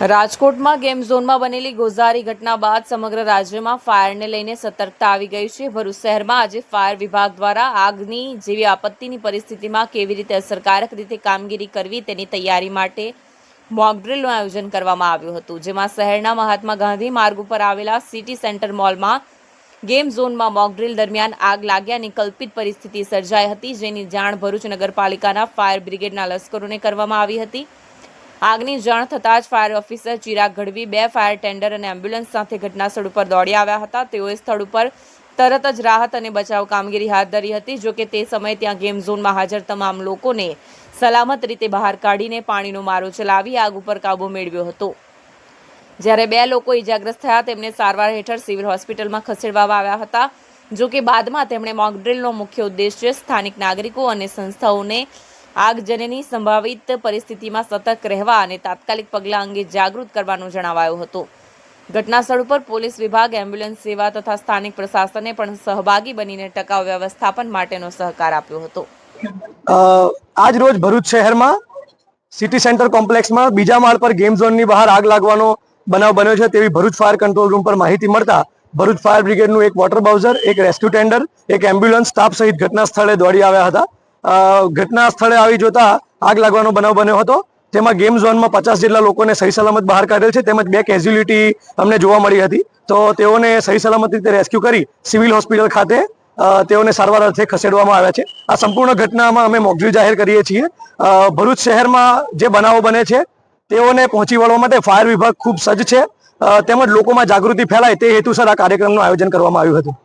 રાજકોટમાં ગેમ ઝોનમાં બનેલી ગોઝારી ઘટના બાદ સમગ્ર રાજ્યમાં ફાયરને લઈને સતર્કતા આવી ગઈ છે. ભરૂચ શહેરમાં આજે ફાયર વિભાગ દ્વારા આગની જેવી આપત્તિની પરિસ્થિતિમાં કેવી રીતે અસરકારક રીતે કામગીરી કરવી તેની તૈયારી માટે મોકડ્રીલનું આયોજન કરવામાં આવ્યું હતું, જેમાં શહેરના મહાત્મા ગાંધી માર્ગ ઉપર આવેલા સિટી સેન્ટર મોલમાં ગેમ ઝોનમાં મોકડ્રીલ દરમિયાન આગ લાગ્યાની કલ્પિત પરિસ્થિતિ સર્જાઈ હતી, જેની જાણ ભરૂચ નગરપાલિકાના ફાયર બ્રિગેડના લશ્કરોને કરવામાં આવી હતી. આગની જાણ થતાં જ ફાયર ઓફિસર ચિરાગ ગઢવી બે ફાયર ટેન્ડર અને એમ્બ્યુલન્સ સાથે ઘટનાસ્થળ ઉપર દોડી આવ્યા હતા. તેઓએ સ્થળ ઉપર તરત જ રાહત અને બચાવ કામગીરી હાથ ધરી હતી જોકે તે સમયે ત્યાં ગેમ ઝોનમાં હાજર તમામ લોકોને સલામત રીતે બહાર કાઢીને પાણીનો મારો ચલાવી આગ ઉપર કાબુ મેળવ્યો હતો. જ્યારે બે લોકો ઇજાગ્રસ્ત થયા, તેમને સારવાર હેઠળ સિવિલ હોસ્પિટલમાં ખસેડવામાં આવ્યા હતા. જો કે બાદમાં તેમણે મોકડ્રીલનો મુખ્ય ઉદ્દેશ્ય સ્થાનિક નાગરિકો અને સંસ્થાઓને આગજનની સંભવિત પરિસ્થિતિમાં સતર્ક રહેવા અને તાત્કાલિક પગલાં અંગે જાગૃત કરવાનું જણાવાયું હતું. ઘટનાસ્થળ ઉપર પોલીસ વિભાગ, એમ્બ્યુલન્સ સેવા તથા સ્થાનિક પ્રશાસને પણ સહભાગી બનીને ટકાઉ વ્યવસ્થાપન માટેનો સહકાર આપ્યો હતો. આજ રોજ ભરૂચ શહેરમાં સિટી સેન્ટર કોમ્પ્લેક્સમાં બીજા માળ પર ગેમ ઝોનની બહાર આગ લાગવાનો બનાવ બન્યો છે તેવી ભરૂચ ફાયર કંટ્રોલ રૂમ પર માહિતી મળતા ભરૂચ ફાયર બ્રિગેડનું એક વોટર બાઉઝર, એક રેસ્ક્યુ ટેન્ડર, એક એમ્બ્યુલન્સ, સ્ટાફ સહિત ઘટના સ્થળે દોડી આવ્યા હતા. ઘટના સ્થળે આવી જોતા આગ લાગવાનો બનાવ બન્યો હતો. તેમાં ગેમ ઝોનમાં પચાસ જેટલા લોકોને સહી સલામત બહાર કાઢેલ છે. તેમજ બે કેઝ્યુલિટી અમને જોવા મળી હતી. તો તેઓને સહી સલામત રીતે રેસ્ક્યુ કરી સિવિલ હોસ્પિટલ ખાતે તેઓને સારવાર અર્થે ખસેડવામાં આવ્યા છે. આ સંપૂર્ણ ઘટનામાં અમે મોકડ્રીલ જાહેર કરીએ છીએ. ભરૂચ શહેરમાં જે બનાવો બને છે, તેઓને પહોંચી વળવા માટે ફાયર વિભાગ ખૂબ સજ્જ છે. તેમજ લોકોમાં જાગૃતિ ફેલાય તે હેતુસર આ કાર્યક્રમનું આયોજન કરવામાં આવ્યું હતું.